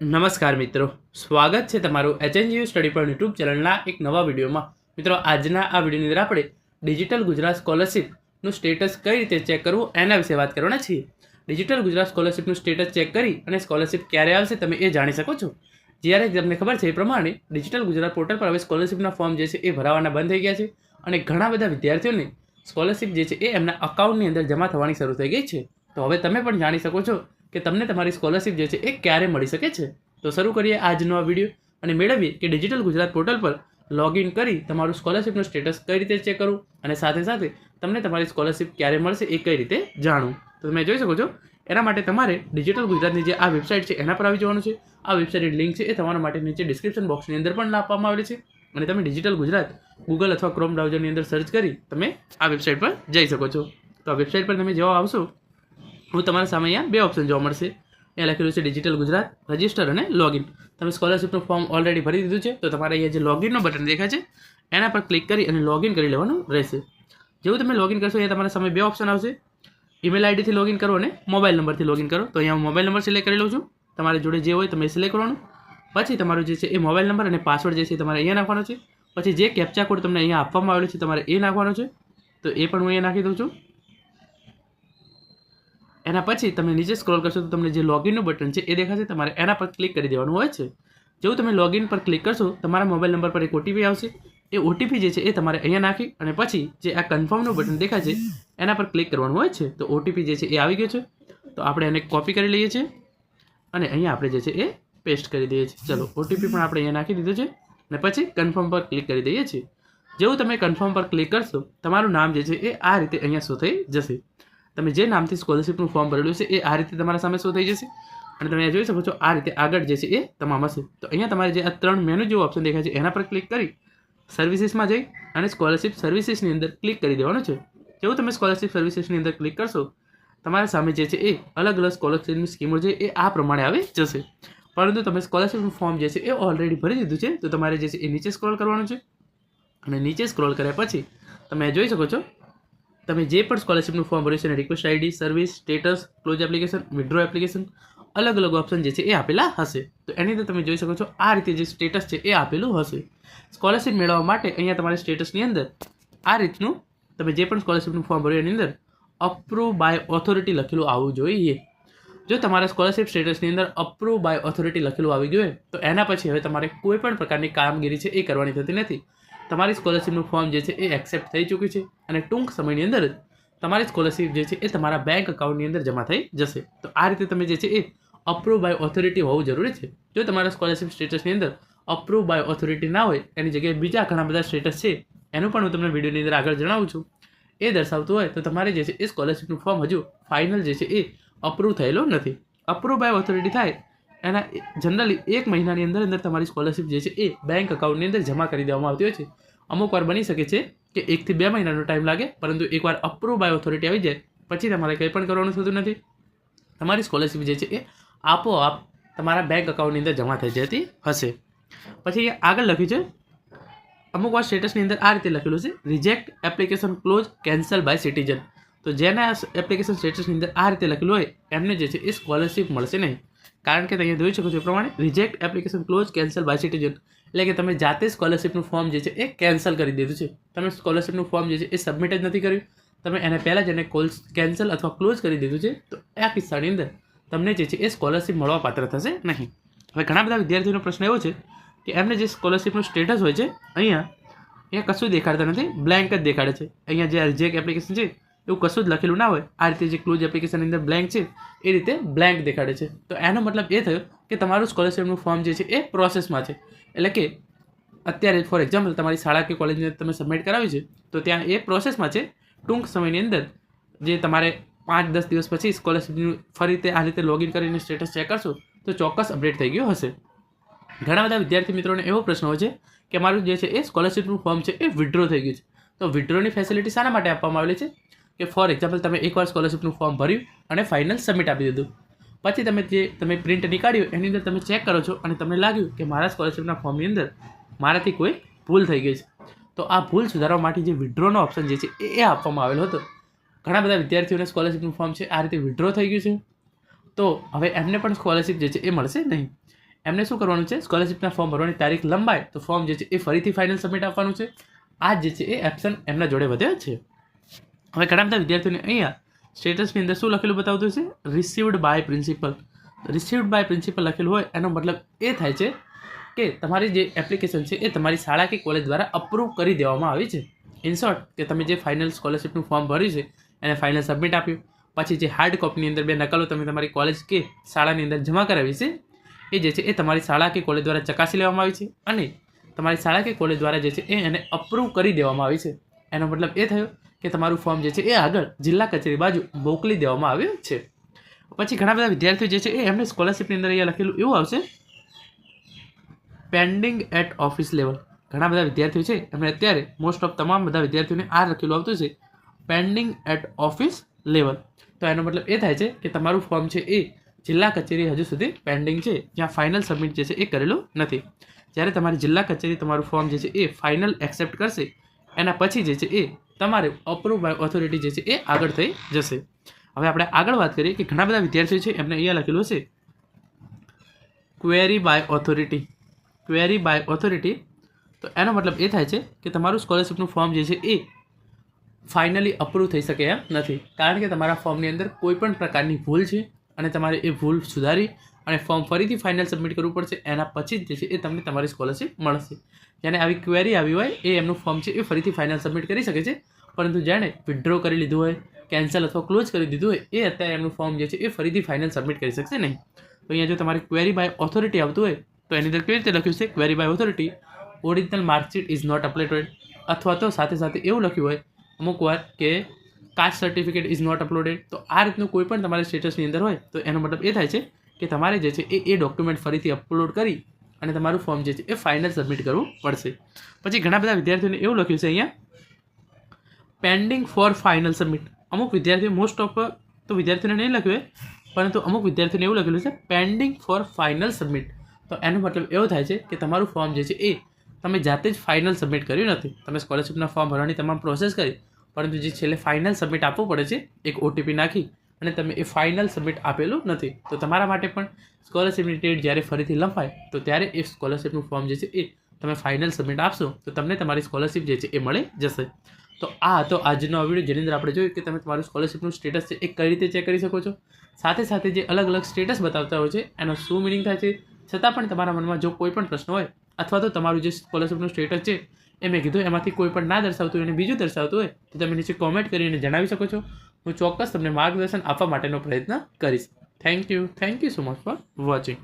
નમસ્કાર મિત્રો. સ્વાગત છે તમારું એચએનજીયુ સ્ટડી પર યુટ્યુબ ચેનલના એક નવા વિડીયોમાં. મિત્રો, આજના આ વિડીયોની અંદર આપણે ડિજિટલ ગુજરાત સ્કોલરશિપનું સ્ટેટસ કઈ રીતે ચેક કરવું એના વિશે વાત કરવાના છીએ. ડિજિટલ ગુજરાત સ્કોલરશિપનું સ્ટેટસ ચેક કરી અને સ્કોલરશિપ ક્યારે આવશે તમે એ જાણી શકો છો. જ્યારે તમને ખબર છે એ પ્રમાણે ડિજિટલ ગુજરાત પોર્ટલ પર હવે સ્કોલરશિપના ફોર્મ જે છે એ ભરાવાના બંધ થઈ ગયા છે અને ઘણા બધા વિદ્યાર્થીઓને સ્કોલરશિપ જે છે એ એમના અકાઉન્ટની અંદર જમા થવાની શરૂ થઈ ગઈ છે. તો હવે તમે પણ જાણી શકો છો કે તમને તમારી સ્કોલરશિપ જે છે એ ક્યારે મળી શકે છે? તો શરૂ કરીએ આજનો આ વીડિયો અને મેળવીએ કે ડિજિટલ ગુજરાત પોર્ટલ પર લોગિન કરી તમારું સ્કોલરશિપનું સ્ટેટસ કઈ રીતે ચેક કરવું અને સાથે સાથે તમને તમારી સ્કોલરશિપ ક્યારે મળશે એ કઈ રીતે જાણવું. તો તમે જોઈ શકો છો, એના માટે તમારે ડિજિટલ ગુજરાતની જે આ વેબસાઇટ છે એના પર આવી જવાનું છે. આ વેબસાઇટની લિંક છે એ તમારા માટે નીચે ડિસ્ક્રિપ્શન બોક્સની અંદર પણ આપવામાં આવેલી છે અને તમે ડિજિટલ ગુજરાત ગૂગલ અથવા ક્રોમ બ્રાઉઝરની અંદર સર્ચ કરી તમે આ વેબસાઇટ પર જઈ શકો છો. તો આ વેબસાઇટ પર તમે જવા આવશો હું તમારા સામે અહીંયા બે ઓપ્શન જોવા મળશે. અહીંયા લખેલું છે ડિજિટલ ગુજરાત રજિસ્ટર અને લોગિન તમે સ્કોલરશિપનું ફોર્મ ઓલરેડી ભરી દીધું છે, તો તમારે અહીંયા જે લોગિનનું બટન દેખાય છે, એના પર ક્લિક કરી અને લોગિન કરી લેવાનું રહેશે. જેવું તમે લોગિન કરશો, અહીંયા તમારા સામે બે ઓપ્શન આવશે. ઈમેલ આઈડીથી લોગિન કરો અને મોબાઈલ નંબરથી લોગિન કરો. તો અહીંયા હું મોબાઈલ નંબર સિલેક્ટ કરી લઉં છું. તમારી જોડે જે હોય તમે સિલેક્ટ કરવાનું. પછી તમારું જે છે એ મોબાઈલ નંબર અને પાસવર્ડ જે છે તમારે અહીંયા નાખવાનો છે. પછી જે કેપ્ચા કોડ તમને અહીંયા આપવામાં આવેલો છે, તમારે એ નાખવાનો છે. તો એ પણ હું અહીંયા નાખી દઉં છું. એના પછી તમે નીચે સ્ક્રોલ કરશો તો તમને જે લોગિનનું બટન છે એ દેખાશે. તમારે એના પર ક્લિક કરી દેવાનું હોય છે. જેવું તમે લોગિન પર ક્લિક કરશો, તમારા મોબાઈલ નંબર પર એક ઓટીપી આવશે. એ ઓટીપી જે છે એ તમારે અહીંયા નાખી અને પછી જે આ કન્ફર્મનું બટન દેખાય છે એના પર ક્લિક કરવાનું હોય છે. તો ઓટીપી જે છે એ આવી ગયો છે. તો આપણે એને કોપી કરી લઈએ છીએ અને અહીંયા આપણે જે છે એ પેસ્ટ કરી દઈએ છીએ. ચલો ઓટીપી પણ આપણે અહીંયા નાખી દીધું છે અને પછી કન્ફર્મ પર ક્લિક કરી દઈએ છીએ. જેવું તમે કન્ફર્મ પર ક્લિક કરશો, તમારું નામ જે છે એ આ રીતે અહીંયા શું થઈ જશે. તમે જે નામથી સ્કોલરશિપનું ફોર્મ ભરેલું છે, એ આ રીતે તમારા સામે શો થઈ જશે. અને તમે જોઈ શકો છો, આ રીતે આગળ જે છે, એ તમામ હશે. તો અહીંયા તમારે જે આ ત્રણ મેનુ જેવું ઓપ્શન દેખાય છે, એના પર ક્લિક કરી સર્વિસીસમાં જઈ અને સ્કોલરશિપ સર્વિસીસની અંદર ક્લિક કરી દેવાનું છે. જેવું તમે સ્કોલરશિપ સર્વિસીસની અંદર ક્લિક કરશો, તમારા સામે જે છે, એ અલગ અલગ સ્કોલરશિપની સ્કીમો છે, એ આ પ્રમાણે આવી જશે. પરંતુ તમે સ્કોલરશિપનું ફોર્મ જે છે, એ ઓલરેડી ભરી દીધું છે, તો તમારે જે છે, એ નીચે સ્ક્રોલ કરવાનું છે. અને નીચે સ્ક્રોલ કર્યા પછી તમે જોઈ શકો છો તમે જે પણ સ્કોલરશિપનું ફોર્મ ભર્યું છે અને request ID service status close application withdraw application અલગ અલગ ઓપ્શન જે છે એ આપેલા હશે. તો એની અંદર તમે જોઈ શકો છો, આ રીતે જે સ્ટેટસ છે એ આપેલું હશે. સ્કોલરશિપ મેળવવા માટે અહીંયા તમારે સ્ટેટસની અંદર આ રીતનું તમે જે પણ સ્કોલરશિપનું ફોર્મ ભર્યું, એની અંદર અપ્રૂવ બાય ઓથોરિટી લખેલું આવવું જોઈએ. જો તમારા સ્કોલરશિપ સ્ટેટસની અંદર અપ્રૂવ બાય ઓથોરિટી લખેલું આવી ગયું હોય, તો એના પછી હવે તમારે કોઈ પણ પ્રકારની કામગીરી છે એ કરવાની થતી નથી. તમારી સ્કોલરશિપનું ફોર્મ જે છે એ એક્સેપ્ટ થઈ ચૂક્યું છે અને ટૂંક સમયની અંદર તમારી સ્કોલરશિપ જે છે એ તમારા બેંક અકાઉન્ટની અંદર જમા થઈ જશે. તો આ રીતે તમે જે છે એ અપ્રુવ બાય ઓથોરિટી હોવું જરૂરી છે. જો તમારા સ્કોલરશિપ સ્ટેટસની અંદર અપ્રુવ બાય ઓથોરિટી ના હોય, એની જગ્યાએ બીજા ઘણા બધા સ્ટેટસ છે, એનું પણ હું તમને વિડીયોની અંદર આગળ જણાવું છું. એ દર્શાવતું હોય તો તમારે જે છે એ સ્કોલરશિપનું ફોર્મ હજુ ફાઇનલ જે છે એ અપ્રૂવ થયેલો નથી. અપ્રુવ બાય ઓથોરિટી થાય એના જનરલી એક મહિનાની અંદર અંદર તમારી સ્કોલરશિપ જે છે એ બેંક અકાઉન્ટની અંદર જમા કરી દેવામાં આવતી હોય છે. અમુક વાર બની શકે છે કે એકથી બે મહિનાનો ટાઈમ લાગે, પરંતુ એકવાર અપ્રૂવ બાય ઓથોરિટી આવી જાય, પછી તમારે કંઈ પણ કરવાનું થતું નથી. તમારી સ્કોલરશિપ જે છે એ આપોઆપ તમારા બેંક અકાઉન્ટની અંદર જમા થઈ જતી હશે. પછી આગળ લખ્યું છે, અમુક વાર સ્ટેટસની અંદર આ રીતે લખેલું છે reject application close cancel by citizen તો જેના એપ્લિકેશન સ્ટેટસની અંદર આ રીતે લખેલું હોય, એમને જે છે એ સ્કોલરશિપ મળશે નહીં. કારણ કે તમે જોઈ શકો છો પ્રમાણે reject application close cancel by citizen એટલે કે તમે જાતે સ્કોલરશિપનું ફોર્મ જે છે એ કેન્સલ કરી દીધું છે. તમે સ્કોલરશિપનું ફોર્મ જે છે એ સબમિટ જ નથી કર્યું. તમે એને પહેલાં જ એને કોલ કેન્સલ અથવા ક્લોઝ કરી દીધું છે. તો આ કિસ્સાની અંદર તમને જે છે એ સ્કોલરશિપ મળવા પાત્ર થશે નહીં. હવે ઘણા બધા વિદ્યાર્થીઓનો પ્રશ્ન એવો છે કે એમને જે સ્કોલરશિપનું સ્ટેટસ હોય છે, અહીંયા અહીંયા કશું દેખાડતા નથી બ્લેન્ક જ દેખાડે છે. અહીંયા જે રિજેક્ટ એપ્લિકેશન છે એવું કશું જ લખેલું ના હોય. આ રીતે જે ક્લોઝ એપ્લિકેશનની અંદર બ્લેન્ક છે, એ રીતે બ્લેન્ક દેખાડે છે. તો એનો મતલબ એ થયો કે તમારું સ્કોલરશિપનું ફોર્મ જે છે, એ પ્રોસેસમાં છે. એટલે કે અત્યારે ફોર એક્ઝામ્પલ તમારી શાળા કે કોલેજની અંદર તમે સબમિટ કરાવી છે, તો ત્યાં એ પ્રોસેસમાં છે. ટૂંક સમયની અંદર જે તમારે પાંચ દસ દિવસ પછી સ્કોલરશિપનું ફરી રીતે આ રીતે લોગિન કરીને સ્ટેટસ ચેક કરશો, તો ચોક્કસ અપડેટ થઈ ગયો હશે. ઘણા બધા વિદ્યાર્થી મિત્રોને એવો પ્રશ્ન હોય છે કે મારું જે છે, એ સ્કોલરશિપનું ફોર્મ છે, એ વિડ્રો થઈ ગયું છે. તો વિડ્રોની ફેસિલિટી શાના માટે આપવામાં આવેલી છે? કે ફોર એક્ઝામ્પલ તમે એકવાર સ્કોલરશિપનું ફોર્મ ભર્યું અને ફાઇનલ સબમિટ આપી દીધું. પછી તમે જે, તમે પ્રિન્ટ નીકાળ્યું, એની અંદર તમે ચેક કરો છો અને તમને લાગ્યું કે મારા સ્કોલરશિપના ફોર્મની અંદર મારાથી કોઈ ભૂલ થઈ ગઈ છે. તો આ ભૂલ સુધારવા માટે જે વિડ્રોનો ઓપ્શન જે છે, એ આપવામાં આવેલો હતો. ઘણા બધા વિદ્યાર્થીઓને સ્કોલરશિપનું ફોર્મ છે, આ રીતે વિડ્રો થઈ ગયું છે. તો હવે એમને પણ સ્કોલરશિપ જે છે, એ મળશે નહીં. એમને શું કરવાનું છે? સ્કોલરશિપના ફોર્મ ભરવાની તારીખ લંબાય, તો ફોર્મ જે છે, એ ફરીથી ફાઇનલ સબમિટ આપવાનું છે. આ જે છે, એ એપ્શન એમના જોડે વધ્યા છે. હવે ઘણા બધા વિદ્યાર્થીઓને અહીંયા સ્ટેટસની અંદર શું લખેલું બતાવતું છે received by principal received by principal લખેલું હોય, એનો મતલબ એ થાય છે કે તમારી જે એપ્લિકેશન છે એ તમારી શાળા કે કોલેજ દ્વારા અપ્રૂવ કરી દેવામાં આવી છે. ઇન શોર્ટ કે તમે જે ફાઇનલ સ્કોલરશિપનું ફોર્મ ભર્યું છે, એને ફાઇનલ સબમિટ આપ્યું. પછી જે હાર્ડ કોપીની અંદર બે નકલો તમે તમારી કોલેજ કે શાળાની અંદર જમા કરાવી છે, એ જે છે એ તમારી શાળા કે કોલેજ દ્વારા ચકાસી લેવામાં આવી છે અને તમારી શાળા કે કોલેજ દ્વારા જે છે એ એને અપ્રૂવ કરી દેવામાં આવી છે. એનો મતલબ એ થયો કે તમારું ફોર્મ જે છે એ આગળ જિલ્લા કચેરી બાજુ મોકલી દેવામાં આવ્યું છે. પછી ઘણા બધા વિદ્યાર્થીઓ જે છે એ એમને સ્કોલરશિપની અંદર અહીંયા લખેલું એવું આવશે. પેન્ડિંગ એટ ઓફિસ લેવલ ઘણા બધા વિદ્યાર્થીઓ છે, એમને અત્યારે મોસ્ટ ઓફ તમામ બધા વિદ્યાર્થીઓને આ લખેલું આવતું છે. પેન્ડિંગ એટ ઓફિસ લેવલ તો એનો મતલબ એ થાય છે કે તમારું ફોર્મ છે એ જિલ્લા કચેરી હજુ સુધી પેન્ડિંગ છે, જ્યાં ફાઇનલ સબમિટ જે છે એ કરેલું નથી. જ્યારે તમારી જિલ્લા કચેરી તમારું ફોર્મ જે છે એ ફાઇનલ એક્સેપ્ટ કરશે, એના પછી જે છે એ તમારે અપ્રૂવ બાય ઓથોરિટી જે છે એ આગળ થઈ જશે. હવે આપણે આગળ વાત કરીએ કે ઘણા બધા વિદ્યાર્થીઓ છે, એમને અહીંયા લખેલું છે query by authority query by authority તો એનો મતલબ એ થાય છે કે તમારું સ્કોલરશિપનું ફોર્મ જે છે એ ફાઇનલી અપ્રૂવ થઈ શકે એમ નથી. કારણ કે તમારા ફોર્મની અંદર કોઈ પણ પ્રકારની ભૂલ છે અને તમારે એ ભૂલ સુધારી અને ફોર્મ ફરીથી ફાઇનલ સબમિટ કરવું પડશે. એના પછી જ જે છે એ તમને તમારી સ્કોલરશિપ મળશે. જેને આવી ક્વેરી આવી હોય, એ એમનું ફોર્મ છે, એ ફરીથી ફાઇનલ સબમિટ કરી શકે છે. પરંતુ જેણે વિથડ્રો કરી લીધું હોય કેન્સલ અથવા ક્લોઝ કરી દીધું હોય, એ અત્યારે એમનું ફોર્મ જે છે એ ફરીથી ફાઇનલ સબમિટ કરી શકશે નહીં. તો અહીંયા જો તમારી ક્વેરી બાય ઓથોરિટી આવતું હોય, તો એની અંદર કેવી રીતે લખ્યું છે? Query by authority original marksheet is not uploaded અથવા તો સાથે સાથે એવું લખ્યું હોય, અમુક વાર કે caste certificate is not uploaded તો આ રીતનું કોઈ પણ તમારા સ્ટેટસની અંદર હોય, તો એનો મતલબ એ થાય છે કે તમારે જે છે એ એ ડોક્યુમેન્ટ ફરીથી અપલોડ કરી અને તમારું ફોર્મ જે છે એ ફાઇનલ સબમિટ કરવું પડશે. પછી ઘણા બધા વિદ્યાર્થીઓને એવું લખ્યું છે અહીંયા પેન્ડિંગ ફોર ફાઇનલ સબમિટ અમુક વિદ્યાર્થીઓ મોસ્ટ ઓફ તો વિદ્યાર્થીઓને નહીં લખ્યું પરંતુ અમુક વિદ્યાર્થીઓને એવું લખેલું છે પેન્ડિંગ ફોર ફાઇનલ સબમિટ તો એનો મતલબ એવો થાય છે કે તમારું ફોર્મ જે છે એ, તમે જાતે જ ફાઇનલ સબમિટ કર્યું નથી. તમે સ્કોલરશિપના ફોર્મ ભરવાની તમામ પ્રોસેસ કરી, પરંતુ જે છેલ્લે ફાઇનલ સબમિટ આપવું પડે છે, એક ઓટીપી નાખી અને તમે એ ફાઇનલ સબમિટ આપેલું નથી. તો તમારા માટે પણ સ્કોલરશિપની ડેટ જ્યારે ફરીથી લંબાય, તો ત્યારે એ સ્કોલરશિપનું ફોર્મ જે છે એ તમે ફાઇનલ સબમિટ આપશો, તો તમને તમારી સ્કોલરશિપ જે છે એ મળી જશે. તો આ હતો આજનો આ વીડિયો જેની અંદર આપણે જોયું કે તમે તમારું સ્કોલરશિપનું સ્ટેટસ છે એ કઈ રીતે ચેક કરી શકો છો. સાથે સાથે જે અલગ અલગ સ્ટેટસ બતાવતા હોય છે, એનો શું મિનિંગ થાય છે, છતાં પણ તમારા મનમાં જો કોઈ પણ પ્રશ્ન હોય, અથવા તો તમારું જે સ્કોલરશિપનું સ્ટેટસ છે, એ મેં કીધું એમાંથી કોઈ પણ ના દર્શાવતું હોય અને બીજું દર્શાવતું હોય, તો તમે નીચે કોમેન્ટ કરીને જણાવી શકો છો. હું ચોક્કસ તમને માર્ગદર્શન આપવા માટેનો પ્રયત્ન કરીશ. Thank you thank you so much for watching